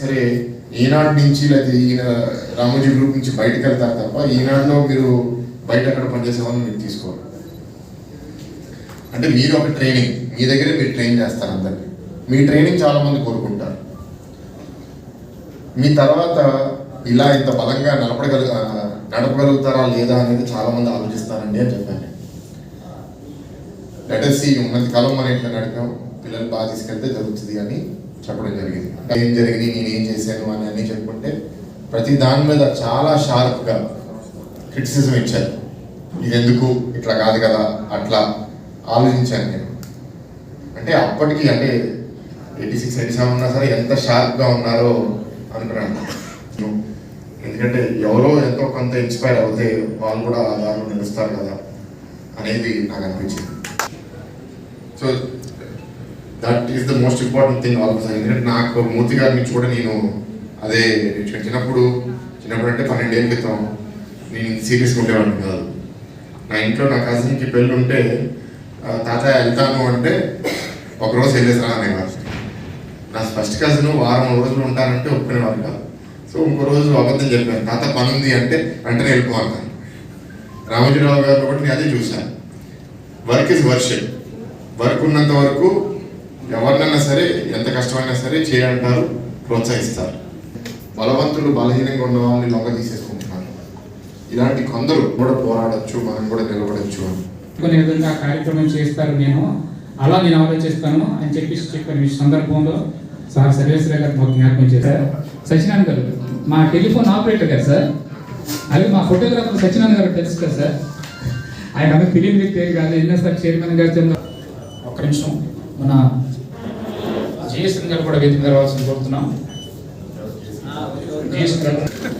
సరే ఈనాడు నుంచి లేకపోతే ఈయన రామోజీ గ్రూప్ నుంచి బయటకు వెళ్తారు తప్ప ఈనాడులో మీరు బయట అక్కడ పనిచేసేవాళ్ళని మీరు తీసుకోరు. అంటే మీరు ఒక ట్రైనింగ్ మీ దగ్గరే మీరు ట్రైన్ చేస్తారు అందరినీ. మీ ట్రైనింగ్ చాలామంది కోరుకుంటారు. మీ తర్వాత ఇలా ఇంత బలంగా నడపడగల నడపగలుగుతారా లేదా అనేది చాలామంది ఆలోచిస్తారండి అని చెప్పాను. లెటర్సీ ఉన్నంత కాలం మనం ఇట్లా నడిపాం పిల్లలు బాగా తీసుకెళ్తే జరుగుతుంది అని చెప్పడం జరిగింది. ఏం జరిగింది నేను ఏం చేశాను అని అన్నీ చెప్పుకుంటే ప్రతి దాని మీద చాలా షార్ప్గా క్రిటిసిజం ఇచ్చారు. ఇది ఎందుకు ఇట్లా కాదు కదా అట్లా ఆలోచించాను నేను. అంటే అప్పటికి అంటే ఎయిటీ సిక్స్ ఎయిటీ సెవెన్ ఉన్నా సరే ఎంత షార్ప్గా ఉన్నారో అనుకున్నాను. ఎందుకంటే ఎవరో ఎంతో కొంత ఇన్స్పైర్ అవుతే వాళ్ళు కూడా ఆ దారిలో నిలుస్తారు కదా అనేది నాకు అనిపించింది. So that is the most important thing almost ఎందుకంటే నాకు మూర్తి గారి నుంచి కూడా నేను అదే చిన్నప్పుడు చిన్నప్పుడు అంటే పన్నెండేళ్ళ క్రితం నేను సీరియస్గా ఉండేవాడిని కాదు. నా ఇంట్లో నా కజిన్కి పెళ్ళి ఉంటే ఆ, తాతయ్య వెళ్తాను అంటే ఒకరోజు అనే అనేవారు నా ఫస్ట్ కజిన్ వారం రోజులు ఉంటానంటే ఒప్పుకునేవారు కాదు. సో ఇంకో రోజు అబద్ధం చెప్పాను. తాత పని ఉంది అంటే వెంటనే వెళ్ళిపోవాలి రామోజీరావు గారు ఒకటి నేను అదే చూశాను. వర్క్ ఇస్ వర్షిప్ వర్క్ ఉన్నంత వరకు ఎవరినైనా సరే ఎంత కష్టమైనా సరే చేయంటారు ప్రోత్సహిస్తారు. బలవంతులు బలహీనంగా ఉన్న వాళ్ళని లొంగ తీసేసుకుంటున్నారు. ఇలాంటి కొందరు కూడా పోరాడొచ్చు మనం కూడా నిలబడచ్చు అని. కొన్ని విధంగా కార్యక్రమం చేస్తారు నేను. అలా నేను ఆలోచిస్తాను అని చెప్పేసి చెప్పిన ఈ సందర్భంలో. సార్ సర్వేశ్వర గారు మాకు జ్ఞాపకం చేశారు. సత్యనారాయణ గారు మా టెలిఫోన్ ఆపరేటర్ గారు సార్. అలాగే మా ఫోటోగ్రాఫర్ సత్యనారాయణ గారు తెలుసు కదా సార్. ఆయన అందరూ ఫిలిం వ్యక్తి కాదు. సార్ చైర్మన్ గారు చెందిన ఒక్క నిమిషం. మన జిఎస్ఎన్ గారు కూడా వేదిక రావాల్సింది కోరుతున్నాం. జిఎస్ఎన్ గారు ఉన్నది